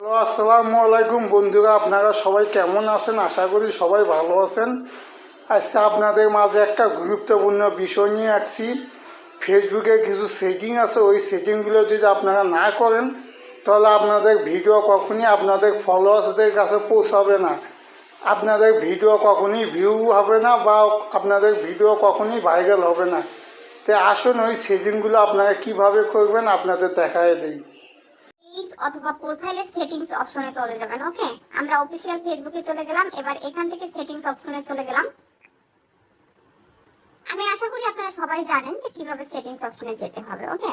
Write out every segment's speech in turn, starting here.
Hello, আসসালামু আলাইকুম বন্ধুরা, আপনারা সবাই কেমন আছেন? আশা করি সবাই ভালো আছেন। আজকে আপনাদের মাঝে একটা গুরুত্বপূর্ণ বিষয় নিয়ে আসছি। ফেসবুকে কিছু সেটিং আছে, ওই সেটিংগুলো যদি আপনারা না করেন, তাহলে আপনাদের ভিডিও কখনই আপনাদের ফলোয়ার্সদের কাছে পৌঁছাবে না। আপনাদের ভিডিও কখনই ভিউ হবে না বা আপনাদের ভিডিও কখনই ভাইরাল হবে না। তো আসুন, ওই সেটিংগুলো আপনারা কীভাবে করবেন, আপনাদের দেখায় দিই। অথবা প্রোফাইলের সেটিংস অপশনে চলে যাবেন ওকে আমরা অফিসিয়াল ফেসবুকে চলে গেলাম, এবার এখান থেকে সেটিংস অপশনে চলে গেলাম। আমি আশা করি আপনারা সবাই জানেন যে কীভাবে সেটিংস অপশনে যেতে হবে ওকে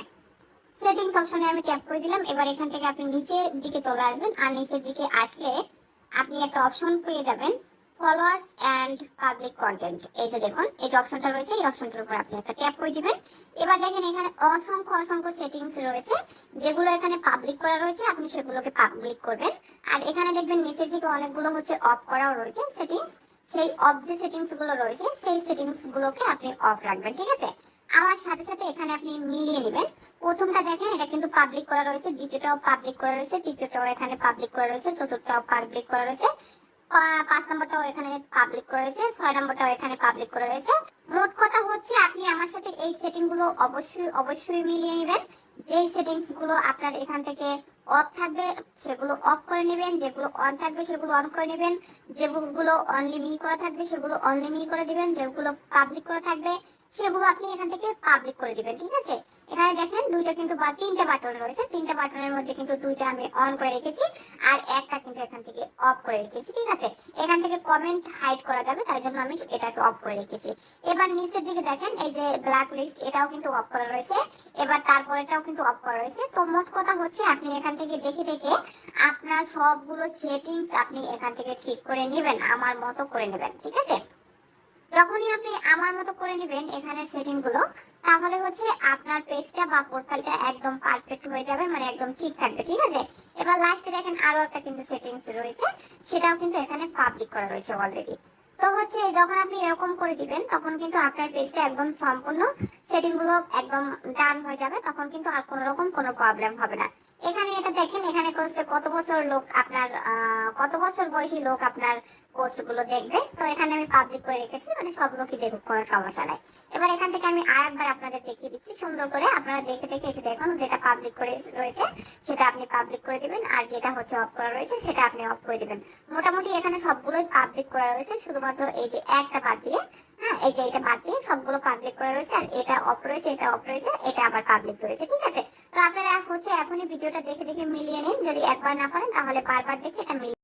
সেটিংস অপশনে আমি ট্যাপ করে দিলাম, এবার এখান থেকে আপনি নিচের দিকে চলে আসবেন, আর নিচের দিকে আসলে আপনি একটা অপশন পেয়ে যাবেন। ফলোয়ার্স অ্যান্ড পাবলিক কন্টেন্ট এই যে দেখুন, এই যে অপশনটা রয়েছে, এই অপশনটার উপর আপনি একটা ট্যাপ করে দিবেন। এবার দেখেন এখানে অসংখ্য অসংখ্য সেটিংস রয়েছে, যেগুলো এখানে পাবলিক করা রয়েছে, আপনি সেগুলোকে পাবলিক করবেন। আর এখানে দেখবেন নিচের দিকে অনেকগুলো হচ্ছে অফ করাও রয়েছে সেটিংস সেই অফ যে সেটিংসগুলো রয়েছে, সেই সেটিংস গুলোকে আপনি অফ রাখবেন, ঠিক আছে? আমার সাথে সাথে এখানে আপনি মিলিয়ে নেবেন। প্রথমটা দেখেন, এটা কিন্তু পাবলিক করা রয়েছে, দ্বিতীয়টাও পাবলিক করা রয়েছে, তৃতীয়টাও এখানে পাবলিক করা রয়েছে, চতুর্থটাও পাবলিক করা রয়েছে। পাঁচ নম্বরটাও এখানে পাবলিক করে রয়েছে ছয় নম্বরটাও এখানে পাবলিক করে রয়েছে মোট কথা হচ্ছে, আপনি আমার সাথে এই সেটিংগুলো অবশ্যই অবশ্যই মিলিয়ে নেবেন। যে সেটিংসগুলো আপনার এখান থেকে অফ থাকবে, সেগুলো অফ করে নেবেন। যেগুলো অন থাকবে, সেগুলো অন করে নেবেন। যেগুলো অনলি মি করা থাকবে, সেগুলো অনলি মি করে দিবেন। যেগুলো পাবলিক করা থাকবে সেগুলো আপনি এখান থেকে পাবলিক করে দিবেন, ঠিক আছে? এখানে দেখেন দুইটা কিন্তু বা তিনটা বাটন রয়েছে, তিনটা বাটনের মধ্যে কিন্তু দুইটা আমি অন করে রেখেছি আর একটা কিন্তু এখান থেকে অফ করে রেখেছি, ঠিক আছে? এখান থেকে কমেন্ট হাইড করা যাবে তাই জন্য আমি এটাকে অফ করে রেখেছি। এবার নিচের দিকে দেখেন, এই যে ব্ল্যাক লিস্ট এটাও কিন্তু অফ করা রয়েছে। এবার তারপরেটাও কিন্তু অফ করা রয়েছে। তো মোট কথা হচ্ছে, আপনি এখান থেকে দেখে দেখে আপনার সবগুলো সেটিংস আপনি এখান থেকে ঠিক করে নেবেন, আমার মতো করে নেবেন, ঠিক আছে? আমার মতো করে নেবেন এখানে সেটিংগুলো, তাহলে হচ্ছে আপনার পেজটা বা প্রোফাইলটা একদম পারফেক্ট হয়ে যাবে মানে একদম ঠিক থাকবে, ঠিক আছে? এবার লাস্টে দেখেন আরও একটা কিন্তু সেটিংস রয়েছে, সেটাও কিন্তু এখানে পাবলিক করা রয়েছে অলরেডি তো হচ্ছে যখন আপনি এরকম করে দিবেন, তখন কিন্তু আপনার পেজটা একদম সম্পূর্ণ সেটিংগুলো একদম ডান হয়ে যাবে, তখন কিন্তু আর কোনো রকম কোনো প্রবলেম হবে না। এখানে এটা দেখেন, এখানে হচ্ছে কত বছর লোক আপনার কত বছর বয়সী লোক আপনার পোস্টগুলো দেখবে। তো এখানে আমি পাবলিক করে রেখেছি মানে সব লোকই দেখুক, কোনো সমস্যা নাই। এবার এখান থেকে আমি আর একবার আপনাদের দেখিয়ে দিচ্ছি, সুন্দর করে আপনারা দেখে দেখে যে দেখুন, যেটা পাবলিক করে রয়েছে, সেটা আপনি পাবলিক করে দিবেন, আর যেটা হচ্ছে অফ করা রয়েছে, সেটা আপনি অফ করে দিবেন। মোটামুটি এখানে সবগুলোই পাবলিক করা রয়েছে, শুধুমাত্র এই যে একটা বাদ দিয়ে হ্যাঁ এই যে এটা বাদ দিয়ে সবগুলো পাবলিক করা রয়েছে, আর এটা অফ রয়েছে, এটা অফ রয়েছে, এটা আবার পাবলিক রয়েছে, ঠিক আছে? হচ্ছে এখনই ভিডিওটা দেখে দেখে মিলিয়ে নিন। যদি একবার না পারেন, তাহলে বারবার দেখে এটা মিলিয়ে